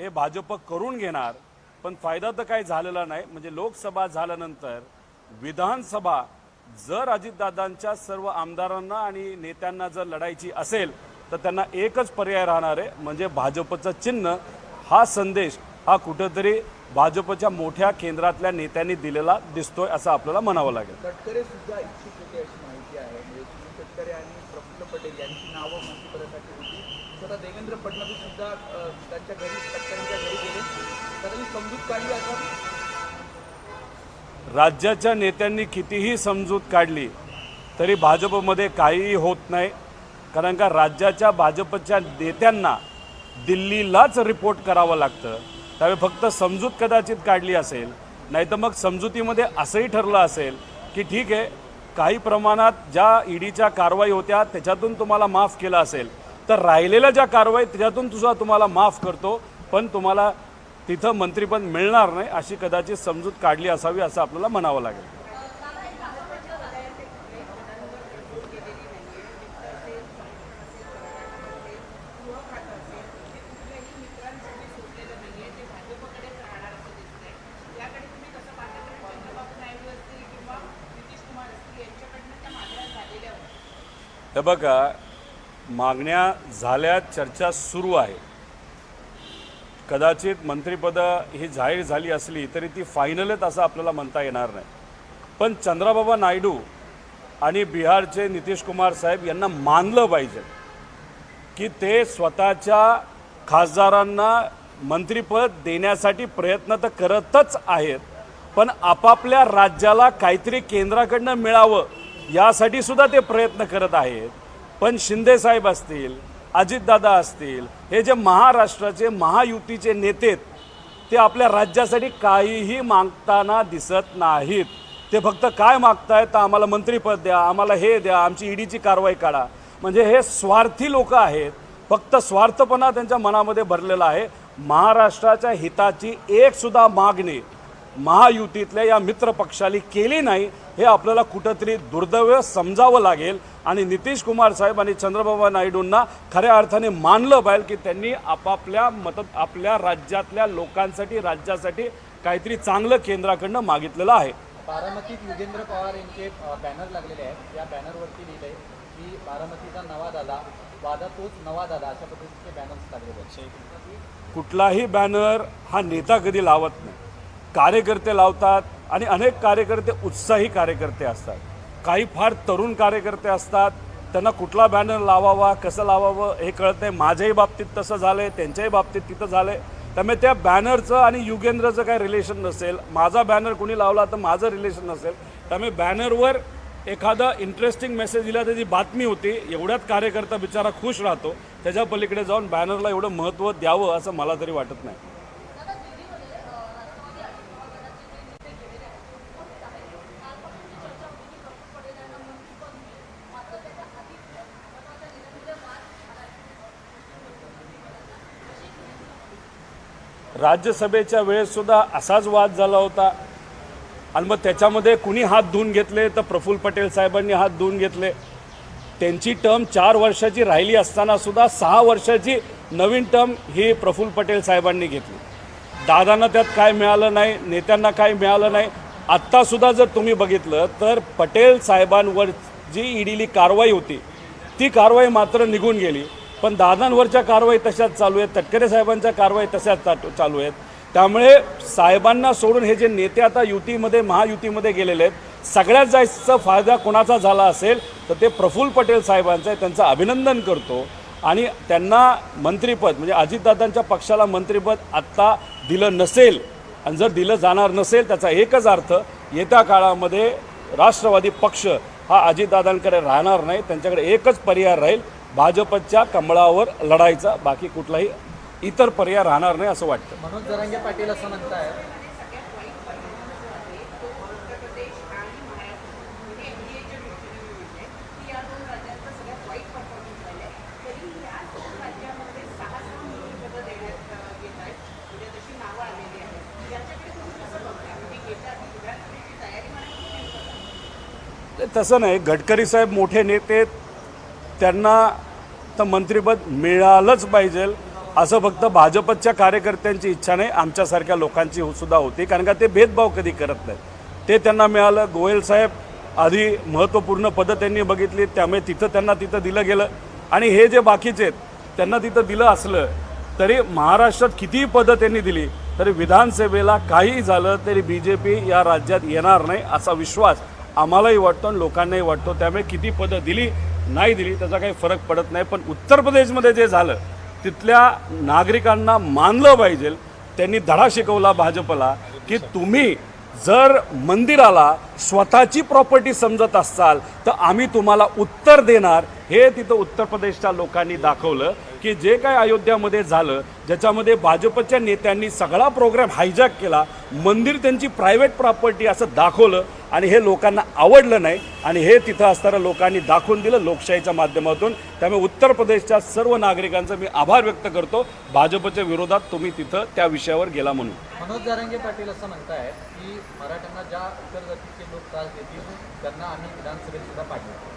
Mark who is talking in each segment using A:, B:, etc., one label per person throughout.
A: हे भाजप करून घेणार पण फायदा तर काही झालेला नाही. म्हणजे लोकसभा झाल्यानंतर विधानसभा जर अजितदादांच्या सर्व आमदारांना आणि नेत्यांना जर लढायची असेल तर त्यांना एकच पर्याय राहणार आहे म्हणजे भाजपचं चिन्ह. हा संदेश हा कुठंतरी भाजपच्या मोठ्या केंद्रातल्या नेत्यांनी दिलेला दिसतोय असं आपल्याला म्हणावं लागेल.
B: तटकरे सुद्धा इच्छुक होते अशी माहिती आहे. म्हणजे तटकरे आणि प्रफुल्ल पटेल यांची नावं मंत्रिपदासाठी होती. स्वतः देवेंद्र फडणवीस सुद्धा त्यांच्या घरी तटकरेंच्या घरी गेले. त्यांनी समजूत काढली आता
A: राज्याच्या नेत्यांनी कितीही समजूत काढली तरी भाजपमध्ये काहीही होत नाही. कारण का राज्याच्या भाजपच्या नेत्यांना दिल्लीलाच रिपोर्ट करावं लागतं. त्यावेळी फक्त समजूत कदाचित काढली असेल नाही तर मग समजुतीमध्ये असंही ठरलं असेल की ठीक आहे काही प्रमाणात ज्या ईडीच्या कारवाई होत्या त्याच्यातून तुम्हाला माफ केलं असेल. तर राहिलेल्या ज्या कारवाई त्याच्यातून सुद्धा तुम्हाला माफ करतो पण तुम्हाला तिथं मंत्रीपद मिळणार नाही अशी कदाचित समजूत काढली असावी असं आपल्याला म्हणावं लागेल. हे बघा मागण्या झाल्या चर्चा सुरू आहे. कदाचित मंत्रिपदं ही जाहीर झाली असली तरी ती फायनलच असं आपल्याला म्हणता येणार नाही. पण चंद्राबाबा नायडू आणि बिहारचे नितीश कुमार साहेब यांना मानलं पाहिजे की ते स्वतःच्या खासदारांना मंत्रिपद देण्यासाठी प्रयत्न तर करतच आहेत पण आपापल्या राज्याला काहीतरी केंद्राकडनं मिळावं यासाठी सुद्धा ते प्रयत्न करत आहेत. पण शिंदेसाहेब असतील अजितदादा असतील हे जे महाराष्ट्राचे महायुतीचे नेते आहेत, ते आपल्या राज्यासाठी काहीही मागताना दिसत नाहीत. ते फक्त काय मागतायत तर आम्हाला मंत्रीपद द्या आम्हाला हे द्या आमची ईडीची कारवाई काढा. म्हणजे हे स्वार्थी लोक आहेत फक्त स्वार्थपणा त्यांच्या मनामध्ये भरलेला आहे. महाराष्ट्राच्या हिताची एकसुद्धा मागणी महायुतीतल्या या मित्र पक्षाली केली नाही हे आपल्याला कुठंतरी दुर्दैव समजावं लागेल. आणि नितीश कुमार साहेब आणि चंद्रबाबा नायडूंना खऱ्या अर्थाने मानलं पाहिजे की त्यांनी आपापल्या मत आपल्या राज्यातल्या लोकांसाठी राज्यासाठी काहीतरी चांगलं केंद्राकडनं मागितलेलं आहे.
C: बारामतीत युगेंद्र पवार यांचे बॅनर लागलेले आहेत. या बॅनरवरती लिहिलंय की बारामतीचा नवा दादा वादा तोच नवा दादा अशा पद्धतीचे बॅनर्स लागलेले आहेत.
A: कुठलाही बॅनर हा नेता कधी लावत नाही. कार्यकर्ते लावतात आणि अनेक कार्यकर्ते उत्साही कार्यकर्ते असतात. काही फार तरुण कार्यकर्ते असतात. त्यांना कुठला बॅनर लावावा कसं लावावं हे कळत नाही. माझ्याही बाबतीत तसं झालं आहे त्यांच्याही बाबतीत तिथं झालं आहे त्यामुळे त्या बॅनरचं आणि युगेंद्रचं काही रिलेशन नसेल माझा बॅनर कोणी लावला तर माझं रिलेशन नसेल. त्यामुळे बॅनरवर एखादा इंटरेस्टिंग मेसेज दिला त्याची बातमी होती एवढ्यात कार्यकर्ता बिचारा खुश राहतो. त्याच्या पलीकडे जाऊन बॅनरला एवढं महत्त्व द्यावं असं मला तरी वाटत नाही. राज्यसभेच्या वेळेससुद्धा असाच वाद झाला होता. आणि मग त्याच्यामध्ये कुणी हात धुवून घेतले तर प्रफुल्ल पटेल साहेबांनी हात धुवून घेतले. त्यांची टर्म चार वर्षाची राहिली असताना सुद्धा सहा वर्षाची नवीन टर्म ही प्रफुल्ल पटेल साहेबांनी घेतली. दादांना त्यात काय मिळालं नाही नेत्यांना काय मिळालं नाही. आत्तासुद्धा जर तुम्ही बघितलं तर पटेल साहेबांवर जी ईडीली कारवाई होती ती कारवाई मात्र निघून गेली. पण दादांवरच्या कारवाई तशाच चालू आहेत तटकरे साहेबांच्या कारवाई तशाच चालू आहेत. त्यामुळे साहेबांना सोडून हे जे नेते आता युतीमध्ये महायुतीमध्ये गेलेले आहेत सगळ्यात जास्त फायदा कोणाचा झाला असेल तर ते प्रफुल्ल पटेल साहेबांचा आहे. त्यांचं अभिनंदन करतो. आणि त्यांना मंत्रिपद म्हणजे अजितदादांच्या पक्षाला मंत्रिपद आत्ता दिलं नसेल आणि जर दिलं जाणार नसेल त्याचा एकच अर्थ येत्या काळामध्ये राष्ट्रवादी पक्ष हा अजितदादांकडे राहणार नाही त्यांच्याकडे एकच पर्याय राहील भाजपच्या कमळावर लढायचा बाकी कुठलाही इतर पर्याय राहणार नाही असं वाटतं
C: मनोज जरांगे पाटील असं म्हणताय
A: तसं नाही गडकरी साहेब मोठे नेते. त्यांना तर मंत्रिपद मिळालंच पाहिजे असं फक्त भाजपच्या कार्यकर्त्यांची इच्छा नाही आमच्यासारख्या लोकांची हो सुद्धा होती कारण का ते भेदभाव कधी करत नाही ते त्यांना मिळालं गोयल साहेब आधी महत्त्वपूर्ण पदं त्यांनी बघितली त्यामुळे तिथं त्यांना तिथं दिलं गेलं आणि हे जे बाकीचे आहेत त्यांना तिथं दिलं असलं तरी महाराष्ट्रात कितीही पदं त्यांनी दिली तरी विधानसभेला काहीही झालं तरी बी जे पी या राज्यात येणार नाही असा विश्वास आम्हालाही वाटतो आणि लोकांनाही वाटतो त्यामुळे किती पदं दिली नाही दिली त्याचा काही फरक पडत नाही. पण उत्तर प्रदेशमध्ये जे झालं तिथल्या नागरिकांना मानलं पाहिजे. त्यांनी धडा शिकवला भाजपला की तुम्ही जर मंदिराला स्वतःची प्रॉपर्टी समजत असाल तर आम्ही तुम्हाला उत्तर देणार. हे तिथं उत्तर प्रदेशच्या लोकांनी दाखवलं. की जे काय अयोध्यामध्ये झालं ज्याच्यामध्ये भाजपच्या नेत्यांनी सगळा प्रोग्राम हायजॅक केला मंदिर त्यांची प्रायव्हेट प्रॉपर्टी असं दाखवलं आणि हे लोकांना आवडलं नाही आणि हे तिथं असताना लोकांनी दाखवून दिलं लोकशाहीच्या माध्यमातून. त्यामुळे उत्तर प्रदेशच्या सर्व नागरिकांचा मी आभार व्यक्त करतो. भाजपच्या विरोधात तुम्ही तिथं त्या विषयावर गेला म्हणून.
C: मनोज जारंगे पाटील असं म्हणतायत की मराठ्यांना ज्या इतर जातीचे लोक त्रास देतील त्यांना आम्ही विधानसभेत सुद्धा पाठवतो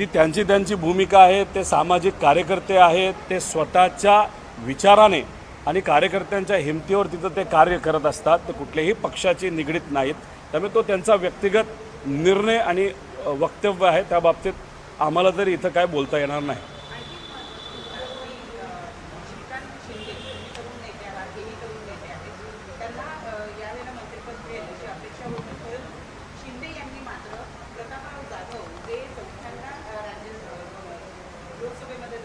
A: ती त्यांची त्यांची भूमिका आहे ते सामाजिक कार्यकर्ते आहेत ते स्वतःच्या विचाराने आणि कार्यकर्त्यांच्या हिमतीवर तिथं ते कार्य करत असतात. ते कुठल्याही पक्षाची निगडीत नाहीत. त्यामुळे तो त्यांचा व्यक्तिगत निर्णय आणि वक्तव्य आहे. त्या बाबतीत आम्हाला तरी इथं काय बोलता येणार नाही
D: श्रीकांत शिंदे दोन्ही तरुण नेते आहात हेही तरुण नेते आहेत त्यांना अ, यावेळेला मंत्रिपद मिळेल अशी अपेक्षा होती परंतु शिंदे यांनी मात्र प्रतापराव जाधव जे चौथ्यांदा अ, राज्य अ,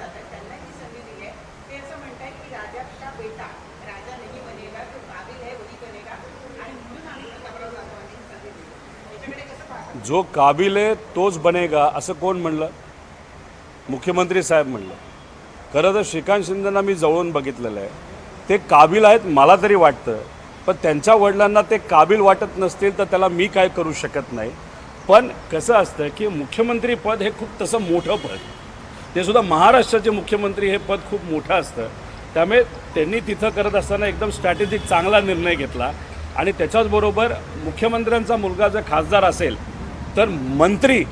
D: जातात. जात त्यांना ही संधी दिली आहे ते असं म्हणतायत की राजाचा बेटा राजा नाही बनेगा तो काबिल आहे वही बनेगा आणि म्हणून आम्ही प्रतापराव जाधवांनी संधी दिली. याच्याकडे कसं पाहता?
A: जो काबिल आहे तोच बनेगा असं कोण म्हणलं? मुख्यमंत्री साहेब म्हणलं. खरं तर श्रीकांत शिंदेना मी जवळून बघितलेलं आहे. ते काबिल आहेत मला तरी वाटतं. पण त्यांच्या वडिलांना ते काबिल वाटत नसतील तर त्याला मी काय करू शकत नाही. पण कसं असतं की मुख्यमंत्री पद हे खूप तसं मोठं पद. ते सुद्धा महाराष्ट्राचे मुख्यमंत्री हे पद खूप मोठं असतं. त्यामुळे त्यांनी तिथं करत असताना एकदम स्ट्रॅटेजिक चांगला निर्णय घेतला. आणि त्याच्याचबरोबर मुख्यमंत्र्यांचा मुलगा जर खासदार असेल तर मंत्री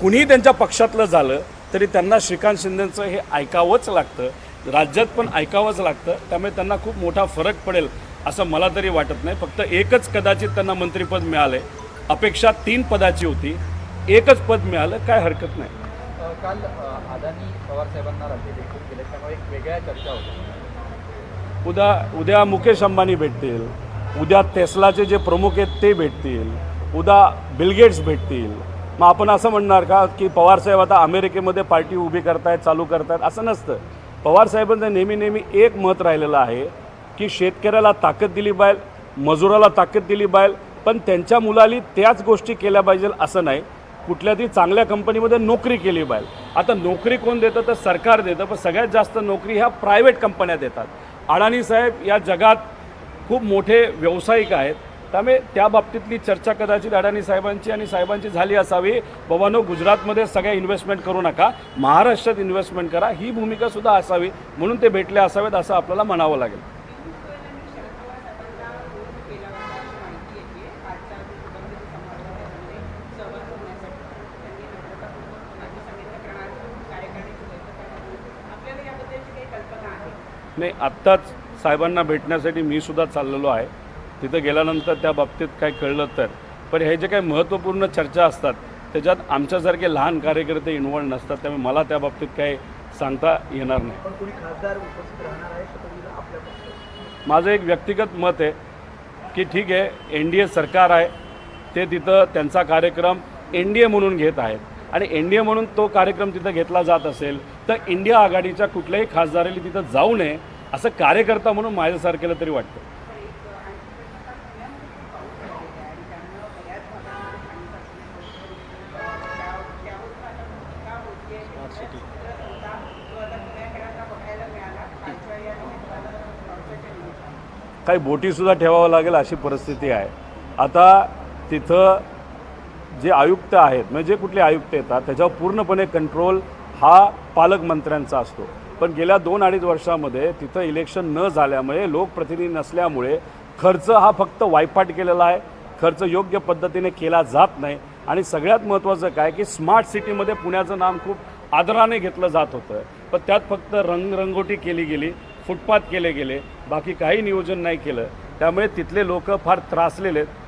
A: कुणीही त्यांच्या पक्षातलं झालं तरी त्यांना श्रीकांत शिंदेंचं हे ऐकावंच लागतं. राज्यात पण ऐकावंच लागतं. त्यामुळे त्यांना खूप मोठा फरक पडेल असं मला तरी वाटत नाही. फक्त एकच कदाचित त्यांना मंत्रिपद मिळाले अपेक्षा तीन पदाची होती. एकच पद मिळालं काय हरकत नाही.
C: काल अदानी पवार साहेबांना राज्य देखील गेले त्यामुळे एक वेगळ्या चर्चा होत्या
A: उद्या उद्या मुकेश अंबानी भेटतील उद्या टेस्लाचे जे प्रमुख आहेत ते भेटतील उद्या बिलगेट्स भेटतील. मग आपण असं म्हणणार का की पवारसाहेब आता अमेरिकेमध्ये पार्टी उभी करतायत चालू करतायत असं नसतं. पवारसाहेबांचं नेहमी नेहमी एक मत राहिलेलं आहे की शेतकऱ्याला ताकद दिली पाहिजे मजुराला ताकद दिली पाहिजे पण त्यांच्या मुलाली त्याच गोष्टी केल्या पाहिजे असं नाही. कुठल्या तरी चांगल्या कंपनीमध्ये नोकरी केली पाहिजे. आता नोकरी कोण देतं? तर सरकार देतं. पण सगळ्यात जास्त नोकरी ह्या प्रायव्हेट कंपन्या देतात. अडाणी साहेब या जगात खूप मोठे व्यावसायिक आहेत. त्यामुळे त्या बाबतीतली चर्चा कदाचित अडाणी साहेबांची आणि साहेबांची झाली असावी. बाबांनो गुजरातमध्ये सगळ्या इन्व्हेस्टमेंट करू नका. महाराष्ट्रात इन्व्हेस्टमेंट करा. ही भूमिकासुद्धा असावी. म्हणून ते भेटले असावेत असं आपल्याला म्हणावं लागेल
D: आपल्याला याबद्दलची काही कल्पना आहे
A: नाही आत्ताच साहेबांना भेटण्यासाठी मी सुद्धा चाललेलो आहे. तिथं गेल्यानंतर त्या बाबतीत काय कळलं तर. पण हे जे काही महत्त्वपूर्ण चर्चा असतात त्याच्यात आमच्यासारखे लहान कार्यकर्ते इन्वॉल्व नसतात त्यामुळे मला त्या बाबतीत काही सांगता येणार नाही. माझं एक व्यक्तिगत मत आहे की ठीक आहे एन डी ए सरकार आहे ते तिथं त्यांचा कार्यक्रम एन डी ए म्हणून घेत आहेत. आणि एन डी ए म्हणून तो कार्यक्रम तिथं घेतला जात असेल तर इंडिया आघाडीच्या कुठल्याही खासदाराला तिथं जाऊ नये असं कार्यकर्ता म्हणून माझ्यासारखेला तरी वाटतं. काही बोटीसुद्धा ठेवावं लागेल अशी परिस्थिती आहे. आता तिथं जे आयुक्त आहेत म्हणजे जे कुठले आयुक्त येतात त्याच्यावर पूर्णपणे कंट्रोल हा पालकमंत्र्यांचा असतो. पण गेल्या दोन अडीच वर्षामध्ये तिथं इलेक्शन न झाल्यामुळे लोकप्रतिनिधी नसल्यामुळे खर्च हा फक्त वायपाट केलेला आहे. खर्च योग्य पद्धतीने केला जात नाही. आणि सगळ्यात महत्त्वाचं काय की स्मार्ट सिटीमध्ये पुण्याचं नाम खूप
E: आदराने घेतलं जात होतं. पण त्यात फक्त रंगरंगोटी केली गेली फुटपाथ केले गेले बाकी काही नियोजन नाही केलं. त्यामुळे तिथले लोक फार त्रासलेले आहेत.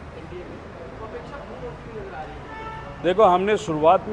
E: देखो हमने शुरुआत में